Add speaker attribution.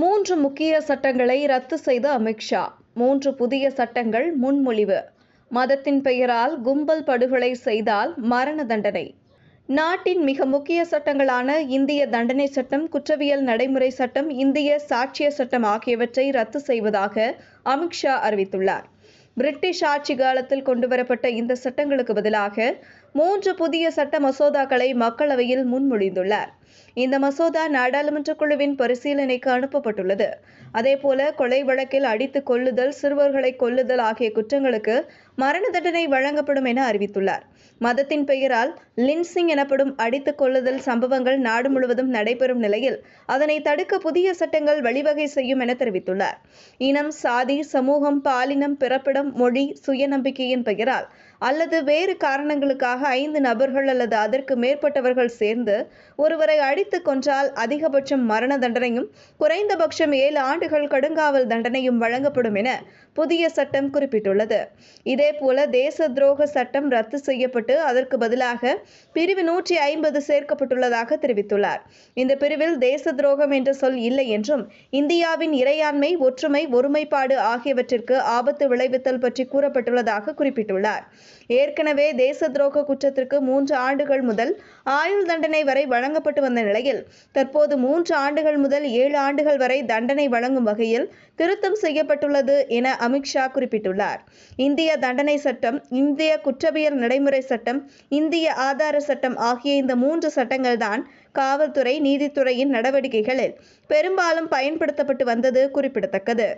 Speaker 1: மூன்று முக்கிய சட்டங்களை ரத்து செய்த அமித்ஷா மூன்று புதிய சட்டங்கள் முன்மொழிவு. மதத்தின் பெயரால் கும்பல் படுகொலை செய்தால் மரண தண்டனை. நாட்டின் மிக முக்கிய சட்டங்களான இந்திய தண்டனை சட்டம் குற்றவியல் நடைமுறை சட்டம் இந்திய சாட்சிய சட்டம் ஆகியவற்றை ரத்து செய்வதாக அமித்ஷா அறிவித்துள்ளார். பிரிட்டிஷ் ஆட்சி காலத்தில் கொண்டுவரப்பட்ட இந்த சட்டங்களுக்கு பதிலாக மூன்று புதிய சட்ட மசோதாக்களை மக்களவையில் முன்மொழிந்துள்ளார். இந்த மசோதா நாடாளுமன்ற குழுவின் பரிசீலனைக்கு அனுப்பப்பட்டுள்ளது. அதேபோல கொலை வழக்கில் அடித்து கொள்ளுதல் சிறுவர்களை கொல்லுதல் ஆகிய குற்றங்களுக்கு மரண தண்டனை வழங்கப்படும் என அறிவித்துள்ளார். மதத்தின் பெயரால் லின்சிங் எனப்படும் அடித்து கொள்ளுதல் சம்பவங்கள் நாடு முழுவதும் நடைபெறும் நிலையில் அதனை தடுக்க புதிய சட்டங்கள் வழிவகை செய்யும் என தெரிவித்துள்ளார். இனம் சாதி சமூகம் பாலினம் பிறப்பிடம் மொழி சுயநம்பிக்கையின் பெயரால் அல்லது வேறு காரணங்களுக்காக ஐந்து நபர்கள் அல்லது அதற்கு மேற்பட்டவர்கள் சேர்ந்து ஒருவரை அடித்து கொன்றால் அதிகபட்சம் மரண தண்டனையும் குறைந்தபட்சம் ஏழு ஆண்டுகள் கடுங்காவல் தண்டனையும் வழங்கப்படும் என புதிய சட்டம் குறிப்பிட்டுள்ளது. இதேபோல தேச துரோக சட்டம் ரத்து செய்யப்பட்டு அதற்கு பதிலாக பிரிவு நூற்றி ஐம்பது சேர்க்கப்பட்டுள்ளதாக தெரிவித்துள்ளார். இந்த பிரிவில் தேச துரோகம் என்ற சொல் இல்லை என்றும் இந்தியாவின் இறையாண்மை ஒற்றுமை ஒருமைப்பாடு ஆகியவற்றிற்கு ஆபத்து விளைவித்தல் பற்றி கூறப்பட்டுள்ளதாக குறிப்பிட்டுள்ளார். ஏற்கனவே தேச துரோக குற்றத்திற்கு மூன்று ஆண்டுகள் முதல் ஆயுள் தண்டனை வரை வழங்கப்பட்டு வந்த நிலையில் தற்போது மூன்று ஆண்டுகள் முதல் ஏழு ஆண்டுகள் வரை தண்டனை வழங்கும் வகையில் திருத்தம் செய்யப்பட்டுள்ளது என அமித்ஷா குறிப்பிட்டுள்ளார். இந்திய தண்டனை சட்டம் இந்திய குற்றவியல் நடைமுறை சட்டம் இந்திய ஆதார சட்டம் ஆகிய இந்த மூன்று சட்டங்கள்தான் காவல்துறை நீதித்துறையின் நடவடிக்கைகளில் பெரும்பாலும் பயன்படுத்தப்பட்டு வந்தது குறிப்பிடத்தக்கது.